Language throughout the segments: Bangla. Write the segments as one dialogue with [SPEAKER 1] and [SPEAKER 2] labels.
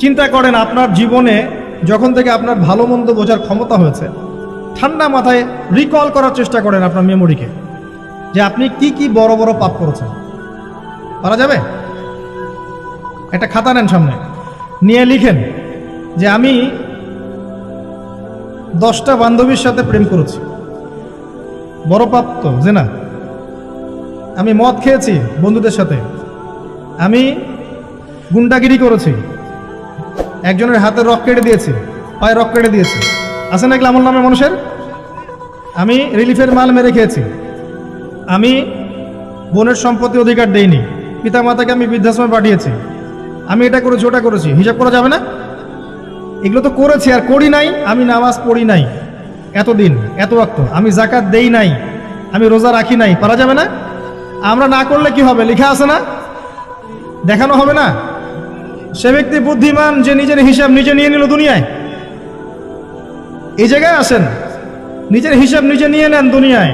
[SPEAKER 1] চিন্তা করেন আপনার জীবনে যখন থেকে আপনার ভালো মন্দ বোঝার ক্ষমতা হয়েছে, ঠান্ডা মাথায় রিকল করার চেষ্টা করেন আপনার মেমোরিকে যে আপনি কি কি বড় বড় পাপ করেছেন। পারা যাবে? একটা খাতা নেন সামনে, নিয়ে লিখেন যে আমি দশটা বান্ধবীর সাথে প্রেম করেছি। বড় পাপ তো, যে না? আমি মদ খেয়েছি বন্ধুদের সাথে। আমি গুন্ডাগিরি করেছি। একজনের হাতে রক কেটে দিয়েছে, পায়ে রক কেটে দিয়েছে। আছে না এগুলো আমল নামে মানুষের? আমি রিলিফের মাল মেরে খেয়েছি। আমি বোনের সম্পত্তি অধিকার দেইনি। পিতা মাতাকে আমি বৃদ্ধাশ্রমে পাঠিয়েছি। আমি এটা করেছি, ওটা করেছি। হিসাব করা যাবে না? এগুলো তো করেছি আর করি নাই, আমি নামাজ পড়ি নাই। এতদিন, এত ওয়াক্ত আমি জাকাত দেই নাই, আমি রোজা রাখি নাই। পারা যাবে না? আমরা না করলে কি হবে? লেখা আছে না? দেখানো হবে না? সে ব্যক্তি বুদ্ধিমান, যে নিজের হিসাব নিজে নিয়ে নিল দুনিয়ায়। এই জায়গায় আসেন নিজের হিসাব নিজে নিয়ে নেন দুনিয়ায়।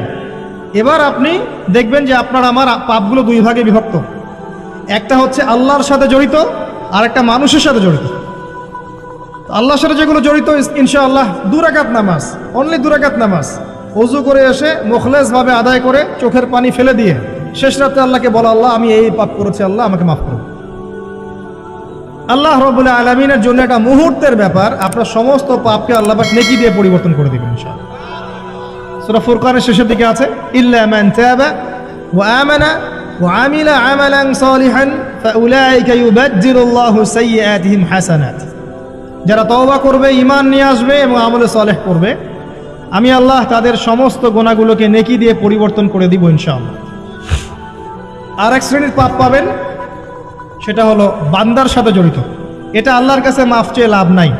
[SPEAKER 1] এবার আপনি দেখবেন যে আপনার, আমার পাপগুলো দুই ভাগে বিভক্ত। একটা হচ্ছে আল্লাহর সাথে জড়িত, আর একটা মানুষের সাথে জড়িত। আল্লাহর সাথে যেগুলো জড়িত, ইনশাআল্লাহ দুরাকাত নামাজ অনলি দুরাকাত নামাজ। অজু করে এসে মুখলেসভাবে আদায় করে চোখের পানি ফেলে দিয়ে শেষ রাতে আল্লাহকে বলা, আল্লাহ, আমি এই পাপ করেছি, আল্লাহ আমাকে মাফ করুন। আল্লাহ রবুল্লাহ আলমিনের জন্য একটা মুহূর্তের ব্যাপার। আপনার সমস্ত পাপকে আল্লাহ নেকি দিয়ে পরিবর্তন করে দেবেন সূরা ফুরকানের শেষের দিকে আছে যারা তওবা করবে, ঈমান নিয়ে আসবে এবং আমলে সালেহ করবে, আমি আল্লাহ তাদের সমস্ত গোনাগুলোকে নেকি দিয়ে পরিবর্তন করে দিব ইনশাআল্লাহ। আর এক শ্রেণির পাপ পাবেন সেটা হলো বান্দার সাথে জড়িত। এটা আল্লাহর কাছে মাফ চেয়ে লাভ নাই।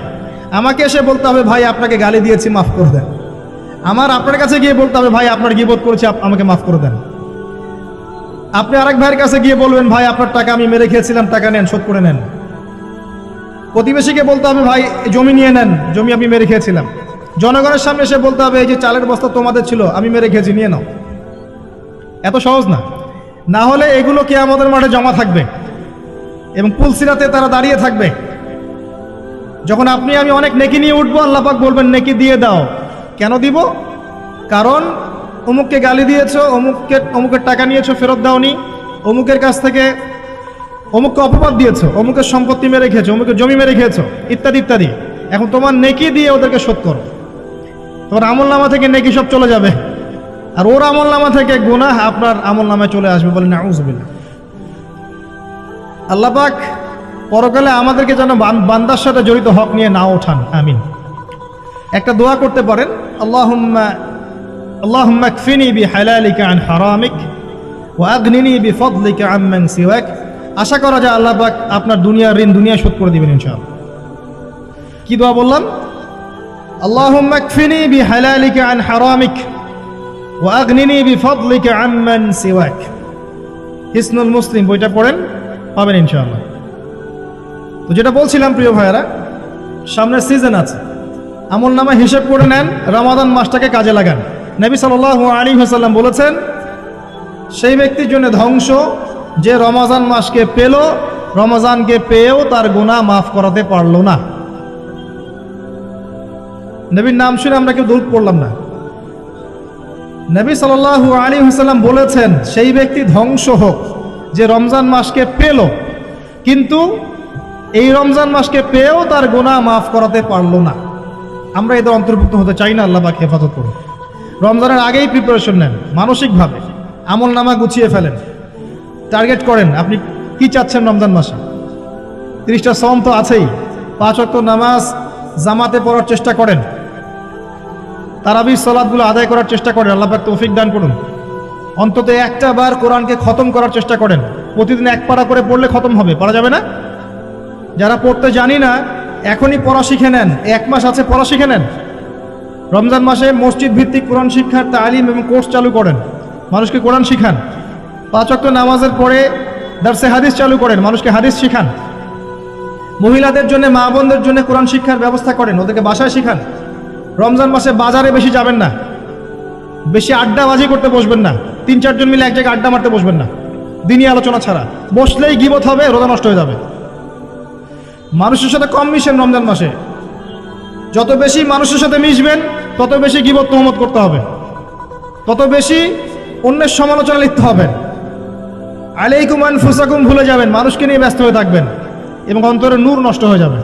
[SPEAKER 1] আমাকে এসে বলতে হবে, ভাই, আপনাকে গালি দিয়েছি, মাফ করে দেন। আমার আপনার কাছে গিয়ে বলতে হবে, ভাই, আপনার গিবোধ করেছি আমাকে মাফ করে দেন। আপনি আরেক ভাইয়ের কাছে গিয়ে বলবেন, ভাই, আপনার টাকা আমি মেরে খেয়েছিলাম, টাকা নেন, শোধ করে নেন। প্রতিবেশীকে বলতে হবে, ভাই, জমি নিয়ে নেন, জমি আমি মেরে খেয়েছিলাম। জনগণের সামনে এসে বলতে হবে, এই যে চালের বস্তা তোমাদের ছিল, আমি মেরে খেয়েছি, নিয়ে নাও। এত সহজ না। না হলে এগুলো কে আমাদের মাঠে জমা থাকবে। এবং পুলসিরাতে তারা দাঁড়িয়ে থাকবে। যখন আপনি, আমি অনেক নেকি নিয়ে উঠবো, আল্লাহ পাক বলবেন, নেকি দিয়ে দাও। কেন দিব? কারণ, অমুককে গালি দিয়েছ, অমুককে, অমুকের টাকা নিয়েছো, ফেরত দাওনি, অমুকের কাছ থেকে অমুককে অপবাদ দিয়েছ, অমুকের সম্পত্তি মেরে খেয়েছো, অমুকের জমি মেরে খেয়েছো, ইত্যাদি ইত্যাদি। এখন তোমার নেকি দিয়ে ওদেরকে শোধ করো। তোমার আমল নামা থেকে নেকি সব চলে যাবে। আর ওর আমল নামা থেকে গুনাহ আপনার আমল নামায় চলে আসবে বলে না আল্লাহ পাক পরকালে আমাদেরকে যেন বান- বান্দার সাথে জড়িত হক নিয়ে না ওঠান, আমিন। একটা দোয়া করতে পারেন, আল্লাহুম্মা আল্লাহুম্মা কফিনি বি হালালিকা আন হারামিক ওয়া আগনিনি বি ফাদলিকা আম্মান সিওয়াক। আশা করা যায় আল্লাহ পাক আপনার দুনিয়ার ঋণ, দুনিয়া শোধ করে দিবেন ইনশাআল্লাহ। কি দোয়া বললাম? আল্লাহুম্মা কফিনি বি হালালিকা আন হারামিক ওয়া আগনিনি বি ফাদলিকা আম্মান সিওয়াক। হিসনুল মুসলিম, বইটা পড়েন। পাবেন ইনশাআল্লাহ। তো যেটা বলছিলাম প্রিয় ভাইয়েরা সামনের সিজন আছে। আমল নামা হিসেব করে নেন, রমাদান মাসটাকে কাজে লাগান। নবী সাল আলী হাসাল্লাম বলেছেন, সেই ব্যক্তির জন্য ধ্বংস, যে রমাজান মাসকে পেল, রমাজানকে পেয়েও তার গুণা মাফ করাতে পারল না। নবীর নাম শুনে আমরা কেউ দূর পড়লাম না। নবী সাল আলী হাসাল্লাম বলেছেন, সেই ব্যক্তি ধ্বংস হোক। যে রমজান মাসকে পেল, কিন্তু এই রমজান মাসকে পেয়েও তার গোনা মাফ করাতে পারল না। আমরা এদের অন্তর্ভুক্ত হতে চাই না, আল্লাহ পাক হেফাজত করুন। রমজানের আগেই প্রিপারেশন নেন, মানসিকভাবে আমল নামা গুছিয়ে ফেলেন। টার্গেট করেন, আপনি কি চাচ্ছেন রমজান মাসে? তিরিশটা সম তো আছেই, পাঁচ অক্ট নামাজ জামাতে পড়ার চেষ্টা করেন। তারাবি সলাদগুলো আদায় করার চেষ্টা করেন, আল্লাহ পাক তৌফিক দান করুন। অন্তত একটা বার কোরআনকে খতম করার চেষ্টা করেন। প্রতিদিন এক পারা করে পড়লে খতম হবে, পারা যাবে না? যারা পড়তে জানি না, এখনই পড়া শিখে নেন। এক মাস আছে, পড়া শিখে নেন। রমজান মাসে মসজিদ ভিত্তিক কোরআন শিক্ষার তালিম এবং কোর্স চালু করেন। মানুষকে কোরআন শিখান। পাঁচ অক্ট নামাজের পরে দার্সে হাদিস চালু করেন, মানুষকে হাদিস শিখান। মহিলাদের জন্য মা বোনদের জন্য কোরআন শিক্ষার ব্যবস্থা করেন, ওদেরকে বাসায় শিখান। রমজান মাসে বাজারে বেশি যাবেন না। বেশি আড্ডাবাজি করতে বসবেন না। তিন চারজন মিলে এক জায়গায় আড্ডা মারতে বসবেন না। দিনই আলোচনা ছাড়া। বসলেই গিবত হবে, রোজা নষ্ট হয়ে যাবে। মানুষের সাথে কম মিশেন রমজান মাসে। যত বেশি মানুষের সাথে মিশবেন, তত বেশি গিবত তহমত করতে হবে। তত বেশি অন্যের সমালোচনা লিখতে হবে। আলাইকুমান ফুসাকুম ভুলে যাবেন, মানুষকে নিয়ে ব্যস্ত হয়ে থাকবেন এবং অন্তরে নূর নষ্ট হয়ে যাবে।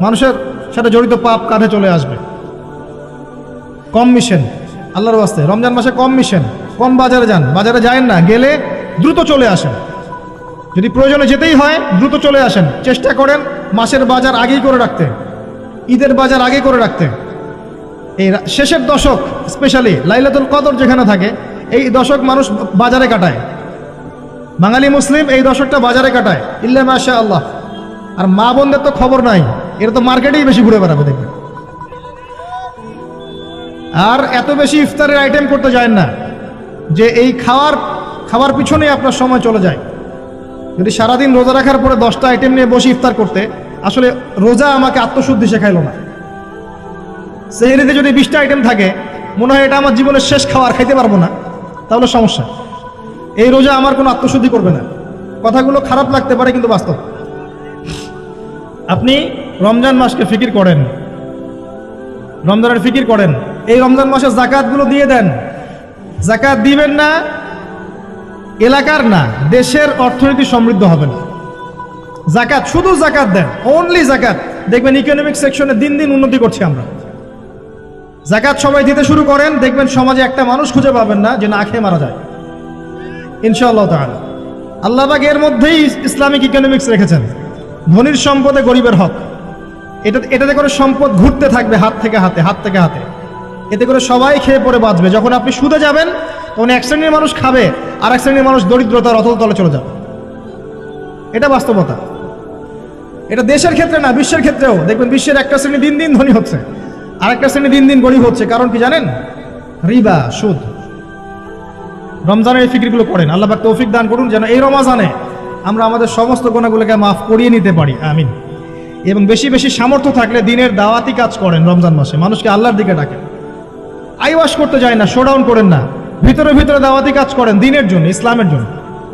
[SPEAKER 1] মানুষের সাথে জড়িত পাপ কাঁধে চলে আসবে। কম মিশেন, আল্লাহর বাস্তে রমজান মাসে কম মিশেন। কম বাজারে যান, বাজারে যায়েন না, গেলে দ্রুত চলে আসেন। যদি প্রয়োজনে যেতেই হয়, দ্রুত চলে আসেন। চেষ্টা করেন মাসের বাজার আগেই করে রাখতে, ঈদের বাজার আগে করে রাখতে। এই শেষের দশক স্পেশালি লাইলাতুল কদর যেখানে থাকে, এই দশক মানুষ বাজারে কাটায়। বাঙালি মুসলিম এই দশকটা বাজারে কাটায়, ইল্লা মাশা আল্লাহ আর মা বোনদের তো খবর নাই, এরা তো মার্কেটেই বেশি ঘুরে বেড়াবে দেখবে আর এত বেশি ইফতারের আইটেম করতে যায় না। যে এই খাওয়ার খাওয়ার পিছনে আপনার সময় চলে যায়। যদি সারাদিন রোজা রাখার পরে দশটা আইটেম নিয়ে বসে ইফতার করতে, আসলে রোজা আমাকে আত্মশুদ্ধি শেখাইলো না সেহেরিতে যদি বিশটা আইটেম থাকে, মনে হয় এটা আমার জীবনের শেষ খাওয়ার খাইতে পারব না। তাহলে সমস্যা। এই রোজা আমার কোনো আত্মশুদ্ধি করবে না। কথাগুলো খারাপ লাগতে পারে কিন্তু বাস্তব। আপনি রমজান মাসকে ফিকির করেন। রমজানের ফিকির করেন। এই রমজান মাসে জাকাতগুলো দিয়ে দেন। জাকাত দিবেন না, এলাকার না, দেশের অর্থনীতি সমৃদ্ধ হবে না। জাকাত, শুধু জাকাত দেন অনলি জাকাত। দেখবেন ইকোনমিক সেকশনে দিন দিন উন্নতি করছি আমরা। জাকাত সবাই দিতে শুরু করেন, দেখবেন সমাজে একটা মানুষ খুঁজে পাবেন না যে না খেয়ে মারা যায়। ইনশাআল্লাহ তাআলা। আল্লাহবাগ এর মধ্যেই ইসলামিক ইকোনমিক্স রেখেছেন। ধনির সম্পদে গরিবের হক। এটা এটাতে করে সম্পদ ঘুরতে থাকবে হাত থেকে হাতে, হাত থেকে হাতে। এতে করে সবাই খেয়ে পড়ে বাঁচবে। যখন আপনি সুদে যাবেন, তখন এক শ্রেণির মানুষ খাবে, আর এক শ্রেণির মানুষ দরিদ্রতার অতল তলে চলে যাবে। এটা বাস্তবতা। এটা দেশের ক্ষেত্রে না, বিশ্বের ক্ষেত্রেও। দেখবেন, বিশ্বের একটা শ্রেণি দিন দিন ধনী হচ্ছে, আর একটা শ্রেণি দিন দিন গরিব হচ্ছে। কারণ কি জানেন? রিবা, সুদ। রমজানের এই ফিক্রিগুলো করেন। আল্লাহ পাক তৌফিক দান করুন যেন এই রমাজানে আমরা আমাদের সমস্ত গোনাগুলোকে মাফ করিয়ে নিতে পারি। আমিন। এবং বেশি বেশি সামর্থ্য থাকলে দিনের দাওয়াতি কাজ করেন রমজান মাসে। মানুষকে আল্লাহর দিকে ডাকেন। আইওয়াশ করতে যায় না শোডাউন করেন না। ভিতরে ভিতরে দাওয়াতি কাজ করেন, দিনের জন্য, ইসলামের জন্য।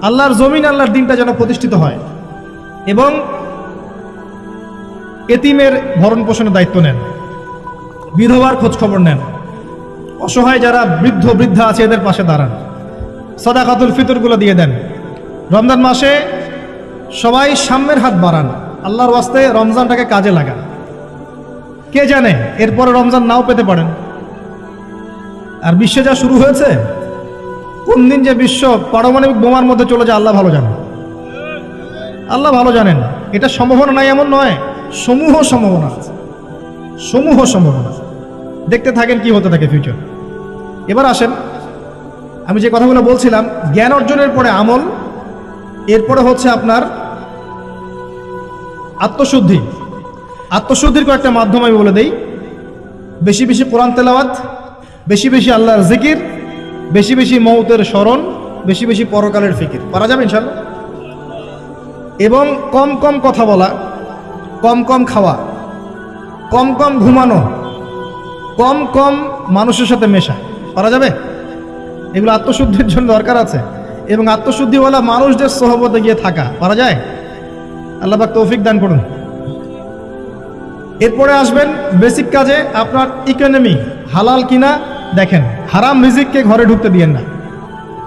[SPEAKER 1] আল্লাহর জমিন, আল্লাহর দিনটা যেন প্রতিষ্ঠিত হয়। এবং এতিমের ভরণ পোষণের দায়িত্ব নেন। বিধবার খোঁজ খবর নেন। অসহায় যারা বৃদ্ধ, বৃদ্ধা আছে, এদের পাশে দাঁড়ান। সদাকাতুল ফিতরগুলো দিয়ে দেন। রমজান মাসে সবাই সাম্যের হাত বাড়ান। আল্লাহর ওয়াস্তে রমজানটাকে কাজে লাগান। কে জানে, এরপরে রমজান নাও পেতে পারেন। আর বিশ্বে যা শুরু হয়েছে, কোন দিন যে বিশ্ব পারমাণবিক বোমার মধ্যে চলে যায়, আল্লাহ ভালো জানেন। আল্লাহ ভালো জানেন। এটা সম্ভাবনা নাই, এমন নয়, সমূহ সম্ভাবনা আছে। সমূহ সম্ভাবনা। দেখতে থাকেন কি হতে থাকে ফিউচার এবার আসেন, আমি যে কথাগুলো বলছিলাম, জ্ঞান অর্জনের পরে আমল, এরপরে হচ্ছে আপনার আত্মশুদ্ধি। আত্মশুদ্ধির কয়েকটা মাধ্যম আমি বলে দেই। বেশি বেশি কোরআন তেলাওয়াত বেশি বেশি আল্লাহর জিকির, বেশি বেশি মৌতের স্মরণ, বেশি বেশি পরকালের ফিকির। পারা যাবে ইনশাল্লাহ এবং কম কম কথা বলা, কম কম খাওয়া, কম কম ঘুমানো, কম কম মানুষের সাথে মেশা। পারা যাবে? এগুলো আত্মশুদ্ধির জন্য দরকার আছে। এবং আত্মশুদ্ধিওয়ালা মানুষদের সহবতে গিয়ে থাকা। পারা যায়? আল্লাহ পাক তৌফিক দান করুন। এরপরে আসবেন বেসিক কাজে আপনার ইকোনমি হালাল কিনা দেখেন, হারাম রিজিককে ঘরে ঢুকতে দিয়েন না।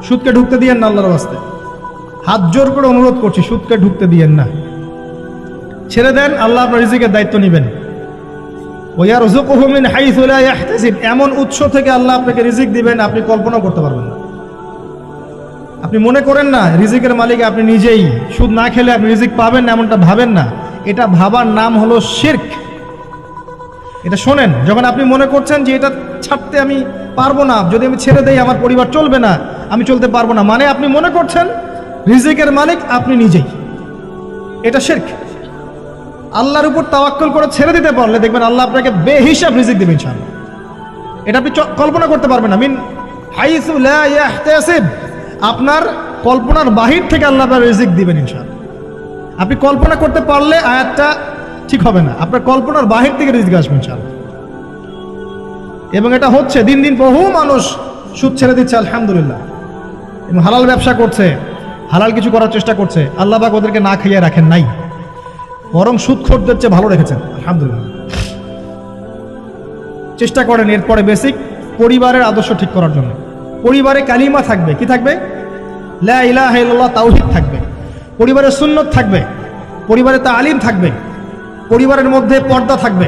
[SPEAKER 1] সুদকে ঢুকতে দিয়েন না আল্লাহর বাস্তে হাত জোর করে অনুরোধ করছি, সুদকে ঢুকতে দিয়েন না। ছেড়ে দেন, আল্লাহ আপনার রিজিকের দায়িত্ব নেবেন। ওয়ার মিন হাইথু এমন উৎস থেকে আল্লাহ আপনাকে রিজিক দিবেন, আপনি কল্পনা করতে পারবেন না। আপনি মনে করেন না, রিজিকের মালিক আপনি নিজেই। সুদ না খেলে আপনি রিজিক পাবেন না, এমনটা ভাবেন না। এটা ভাবার নাম হলো শির্ক। এটা শোনেন, যখন আপনি মনে করছেন যে এটা ছাড়তে আমি পারব না। যদি আমি ছেড়ে দেই, আমার পরিবার চলবে না। আমি চলতে পারব না। মানে আপনি মনে করছেন, রিজিকের মালিক আপনি নিজেই। এটা শির্ক। আল্লাহর উপর তাওয়াক্কল করে ছেড়ে দিতে পারলে দেখবেন আল্লাহ আপনাকে বেহিসাব রিজিক দেবেন ইনশাআল্লাহ। এটা আপনি কল্পনা করতে পারবেন না। মিন আপনার কল্পনার বাহির থেকে আল্লাহ আপনার রিজিক দিবেন, ইনশাআল্লাহ। আপনি কল্পনা করতে পারলে আয়াতটা ঠিক হবে না। আপনার কল্পনার বাহির থেকে রিজিক আসবে, ইনশাআল্লাহ। এবং এটা হচ্ছে, দিন দিন বহু মানুষ সুদ ছেড়ে দিচ্ছে, আলহামদুলিল্লাহ। এবং হালাল ব্যবসা করছে, হালাল কিছু করার চেষ্টা করছে আল্লাহ পাক ওদেরকে না খাইয়ে রাখেন নাই। বরং সুদখোরদের চেয়ে ভালো রেখেছেন, আলহামদুলিল্লাহ। চেষ্টা করেন এরপরে বেসিক পরিবারের আদর্শ ঠিক করার জন্য। পরিবারে কালিমা থাকবে, কি থাকবে? লা ইলাহা ইল্লাল্লাহ তাওহীদ থাকবে। পরিবারের সুন্নত থাকবে, পরিবারে তালিম থাকবে, পরিবারের মধ্যে পর্দা থাকবে।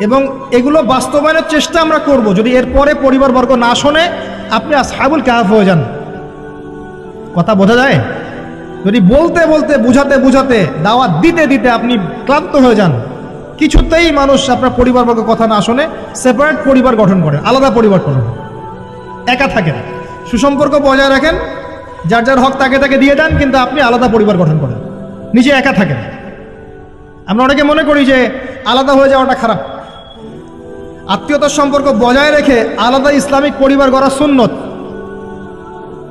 [SPEAKER 1] এবং এগুলো বাস্তবায়নের চেষ্টা আমরা করব। যদি এরপরে পরিবারবর্গ না শোনে, আপনি আসহাবুল কাহাফ হয়ে যান। কথা বোঝা যায়? যদি বলতে বলতে, বুঝাতে বুঝাতে, দাওয়াত দিতে দিতে আপনি ক্লান্ত হয়ে যান, কিছুতেই মানুষ আপনার পরিবারবর্গ কথা না শোনে সেপারেট পরিবার গঠন করে, আলাদা পরিবার গঠন করে। একা থাকেন। সুসম্পর্ক বজায় রাখেন, যার যার হক তাকে তাকে দিয়ে দেন কিন্তু আপনি আলাদা পরিবার গঠন করেন। নিজে একা থাকেন। আমরা অনেকে মনে করি যে আলাদা হয়ে যাওয়াটা খারাপ। আত্মীয়তার সম্পর্ক বজায় রেখে আলাদা ইসলামিক পরিবার গড়া সুন্নত।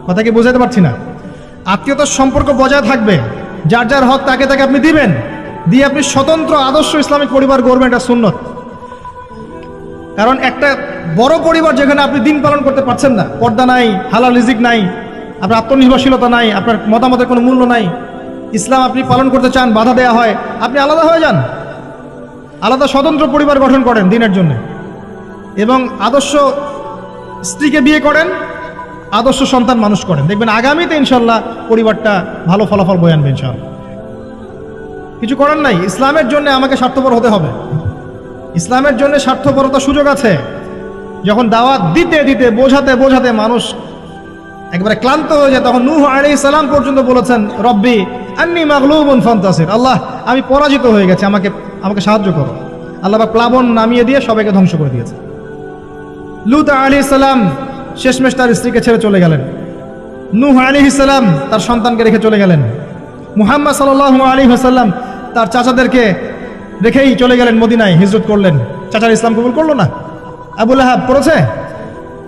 [SPEAKER 1] কথা কি বোঝাতে পারছি না? আত্মীয়তার সম্পর্ক বজায় থাকবে, যার যার হক তাকে তাকে আপনি দিবেন, দিয়ে আপনি স্বতন্ত্র আদর্শ ইসলামিক পরিবার গড়বেন, এটা সুন্নত। কারণ একটা বড় পরিবার যেখানে আপনি দিন পালন করতে পারছেন না, পর্দা নাই, হালাল রিজিক নাই, আপনার আত্মনির্ভরশীলতা নাই, আপনার মতামতের কোনো মূল্য নাই, ইসলাম আপনি পালন করতে চান, বাধা দেওয়া হয়, আপনি আলাদা হয়ে যান। আলাদা স্বতন্ত্র পরিবার গঠন করেন দিনের জন্য। এবং আদর্শ স্ত্রীকে বিয়ে করেন, আদর্শ সন্তান মানুষ করেন। দেখবেন আগামীতে ইনশাল্লাহ পরিবারটা ভালো ফলাফল বয়ে আনবে ইনশাল্লাহ। কিছু করার নাই, ইসলামের জন্য আমাকে স্বার্থপর হতে হবে। ইসলামের জন্য স্বার্থপরতার সুযোগ আছে। যখন দাওয়াত দিতে দিতে, বোঝাতে বোঝাতে মানুষ একবারে ক্লান্ত হয়ে যায়, তখন নূহ আলী সালাম পর্যন্ত বলেছেন, রব্বি আন্নি মাগলুবুন ফান্তাসির। আল্লাহ, আমি পরাজিত হয়ে গেছি, আমাকে আমাকে সাহায্য করো। আল্লাহ প্লাবন নামিয়ে দিয়ে সবাইকে ধ্বংস করে দিয়েছে লুত আলী সালাম শেষমেশ তার স্ত্রীকে ছেড়ে চলে গেলেন। নূহ আলী সালাম তার সন্তানকে রেখে চলে গেলেন। মুহাম্মদ সাল আলী হাসাল্লাম তার চাচাদেরকে রেখেই চলে গেলেন মদিনায় হিজরত করলেন। চাচার ইসলাম কবুল করল না? আবুল আহাব করেছে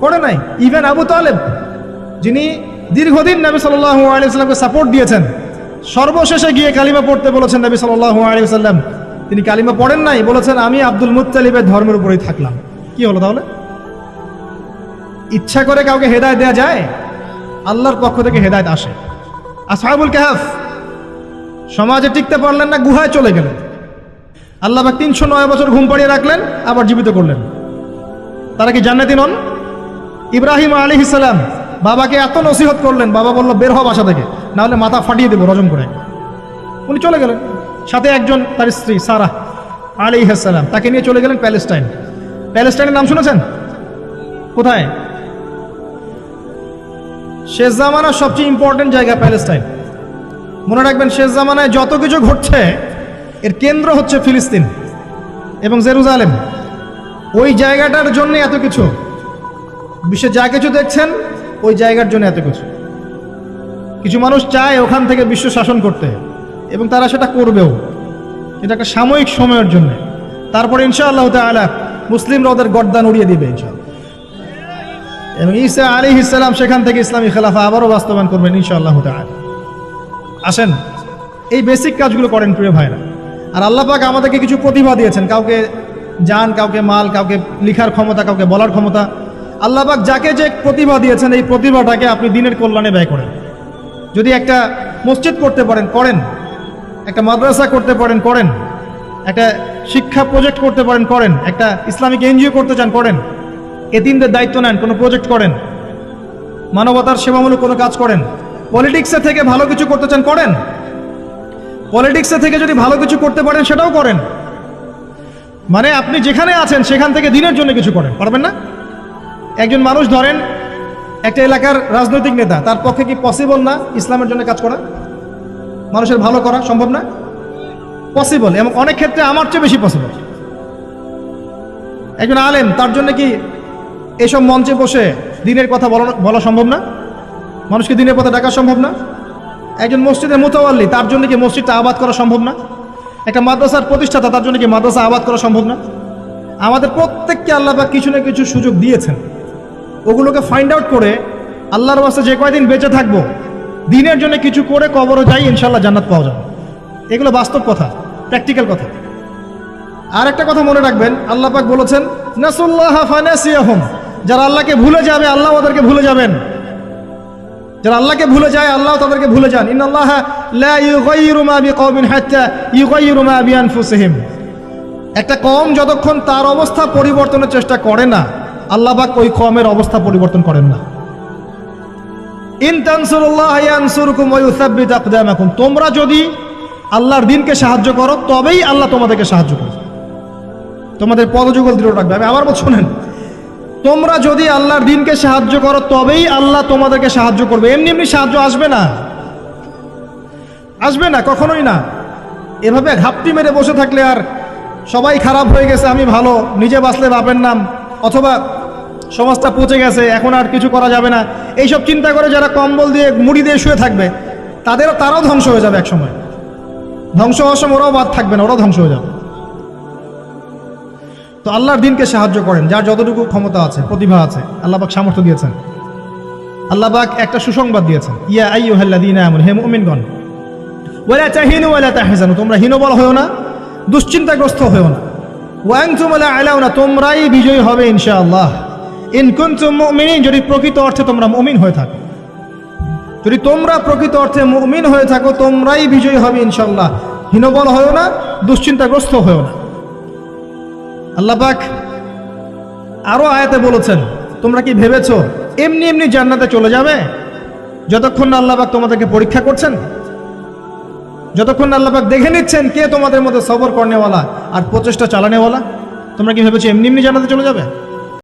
[SPEAKER 1] করে নাই। ইভেন আবু তালেব, যিনি দীর্ঘদিন নবী সাল্লাহ আলিয়াল্লামকে সাপোর্ট দিয়েছেন, সর্বশেষে গিয়ে কালিমা পড়তে বলেছেন নবী সাল্লাহ আলিয়াল্লাম তিনি কালিমা পড়েন নাই, বলেছেন, আমি আব্দুল মুত্তালিবের ধর্মের উপরেই থাকলাম। কি হলো তাহলে? ইচ্ছা করে কাউকে হেদায়ত দেওয়া যায়? আল্লাহর পক্ষ থেকে হেদায়ত আসে। আসহাবুল কাহাফ, সমাজে টিকতে পারলেন না, গুহায় চলে গেলেন। আল্লাহ বা তিনশো নয় বছর ঘুম পাড়িয়ে রাখলেন, আবার জীবিত করলেন। তারা কি জান্নাতি নন? ইব্রাহিম আলী ইসালাম বাবাকে এত নসিহত করলেন, বাবা বলল, বের হওয়া বাসা থেকে না হলে মাথা ফাটিয়ে দেবো রজম করে। উনি চলে গেলেন। সাথে একজন, তার স্ত্রী, সারা আলী ইসালাম তাকে নিয়ে চলে গেলেন প্যালেস্টাইন। প্যালেস্টাইনের নাম শুনেছেন? কোথায়? শেষ জামানার সবচেয়ে ইম্পর্টেন্ট জায়গা প্যালেস্টাইন। মনে রাখবেন, শেষ জামানায় যত কিছু ঘটছে, এর কেন্দ্র হচ্ছে ফিলিস্তিন এবং জেরুজালেম। ওই জায়গাটার জন্য এত কিছু। বিশ্বে যা কিছু দেখছেন, ওই জায়গার জন্য এত কিছু। কিছু মানুষ চায় ওখান থেকে বিশ্ব শাসন করতে এবং তারা সেটা করবেও। এটা একটা সাময়িক সময়ের জন্য। তারপরে ইনশাআল্লাহ তালা মুসলিমরা ওদের গর্দান উড়িয়ে দিবে ইনশাআল্লাহ। এবং ঈসা আলী ইসলাম সেখান থেকে ইসলামী খেলাফা আবারও বাস্তবায়ন করবেন ইনশাআল্লাহ তালা আসেন, এই বেসিক কাজগুলো করেন প্রিয় ভাইরা। আর আল্লাহ পাক আমাদেরকে কিছু প্রতিভা দিয়েছেন, কাউকে জান, কাউকে মাল, কাউকে লিখার ক্ষমতা, কাউকে বলার ক্ষমতা। আল্লাহ পাক যাকে যে প্রতিভা দিয়েছেন, এই প্রতিভাটাকে আপনি দিনের কল্যাণে ব্যয় করেন। যদি একটা মসজিদ করতে পারেন, করেন। একটা মাদ্রাসা করতে পারেন, করেন। একটা শিক্ষা প্রজেক্ট করতে পারেন, করেন। একটা ইসলামিক এনজিও করতে চান, করেন। এতিমদের দায়িত্ব নেন, কোনো প্রজেক্ট করেন। মানবতার সেবামূলক কোনো কাজ করেন। পলিটিক্সে থেকে ভালো কিছু করতে চান, করেন। পলিটিক্সে থেকে যদি ভালো কিছু করতে পারেন, সেটাও করেন। মানে আপনি যেখানে আছেন, সেখান থেকে দিনের জন্য কিছু করেন, পারবেন না? একজন মানুষ ধরেন, একটা এলাকার রাজনৈতিক নেতা, তার পক্ষে কি পসিবল না ইসলামের জন্য কাজ করা? মানুষের ভালো করা সম্ভব না? পসিবল এবং অনেক ক্ষেত্রে আমার চেয়ে বেশি পসিবল একজন আলেম, তার জন্য কি এসব মঞ্চে বসে দিনের কথা বলা সম্ভব না? মানুষকে দিনের পথে ডাকা সম্ভব না? একজন মসজিদের মোতাওয়াল্লি, তার জন্য কি মসজিদটা আবাদ করা সম্ভব না? একটা মাদ্রাসার প্রতিষ্ঠাতা, তার জন্য কি মাদ্রাসা আবাদ করা সম্ভব না? আমাদের প্রত্যেককে আল্লাহ পাক কিছু না কিছু সুযোগ দিয়েছেন। ওগুলোকে ফাইন্ড আউট করে আল্লাহর বাসে যে কয়দিন বেঁচে থাকব, দিনের জন্য কিছু করে কবরও যাই ইনশাল্লাহ জান্নাত পাওয়া যাবে। এগুলো বাস্তব কথা প্র্যাকটিক্যাল কথা। আর একটা কথা মনে রাখবেন, আল্লাহ পাক বলেছেন, নাসুল্লাহ ফানাসিয়াহুম। যারা আল্লাহকে ভুলে যাবে, আল্লাহ ওদেরকে ভুলে যাবেন। যারা আল্লাহকে ভুলে যায়, আল্লাহ তাদেরকে ভুলে যান। মা বিআনফুসিহিম। একটা কম যতক্ষণ তার অবস্থা পরিবর্তনের চেষ্টা করে না, আল্লাহ পাক ওই কমের অবস্থা পরিবর্তন করেন না। ইন তোমরা যদি আল্লাহর দিনকে সাহায্য করো, তবেই আল্লাহ তোমাদেরকে সাহায্য করবে। তোমাদের পদযুগল দৃঢ় রাখবে। আমি আবার বল শোনেন তোমরা যদি আল্লাহর দিনকে সাহায্য করো, তবেই আল্লাহ তোমাদেরকে সাহায্য করবে। এমনি এমনি সাহায্য আসবে না। আসবে না, কখনোই না। এভাবে ঘাপটি মেরে বসে থাকলে আর সবাই খারাপ হয়ে গেছে, আমি ভালো, নিজে বাঁচলে বাপের নাম, অথবা সমাজটা পচে গেছে, এখন আর কিছু করা যাবে না। এইসব চিন্তা করে যারা কম্বল দিয়ে, মুড়ি দিয়ে শুয়ে থাকবে তাদেরও তারাও ধ্বংস হয়ে যাবে একসময়। ধ্বংস হওয়ার সময় ওরাও বাদ থাকবে না, ওরাও ধ্বংস হয়ে যাবে। তো আল্লাহর দিনকে সাহায্য করেন, যার যতটুকু ক্ষমতা আছে, প্রতিভা আছে আল্লাহবাক সামর্থ্য দিয়েছেন। আল্লাহবাক একটা সুসংবাদ দিয়েছেন, ইয়া আইয়ুহাল্লাযীনা আমানু, হে মুমিনগণ, ওয়ালা তাহিনু ওয়ালা তাহজানু, তোমরা হীনবল হয়েও না, দুশ্চিন্তাগ্রস্ত হয়েও না। ওয়াংতুম লা আলাউনা, তোমরাই বিজয়ী হবে ইনশাআল্লাহ। ইন কুনতুম মুমিনিন, যদি প্রকৃত অর্থে তোমরা মুমিন হয়ে থাকো। যদি তোমরা প্রকৃত অর্থে মুমিন হয়ে থাকো, তোমরাই বিজয়ী হবে ইনশাআল্লাহ। হীনবল হয়েও না, দুশ্চিন্তাগ্রস্ত হয়েও না। আল্লাহ আরও আরও আয়াতে বলেছেন, তোমরা কি ভেবেছ এমনি এমনি জান্নাতে চলে যাবে? যতক্ষণ না আল্লাহবাক তোমাদেরকে পরীক্ষা করছেন, যতক্ষণ না আল্লাপাক দেখে নিচ্ছেন কে তোমাদের মধ্যে সবর করনেওয়ালা আর প্রচেষ্টা চালানেওয়ালা, তোমরা কি ভেবেছো এমনি এমনি জান্নাতে চলে যাবে?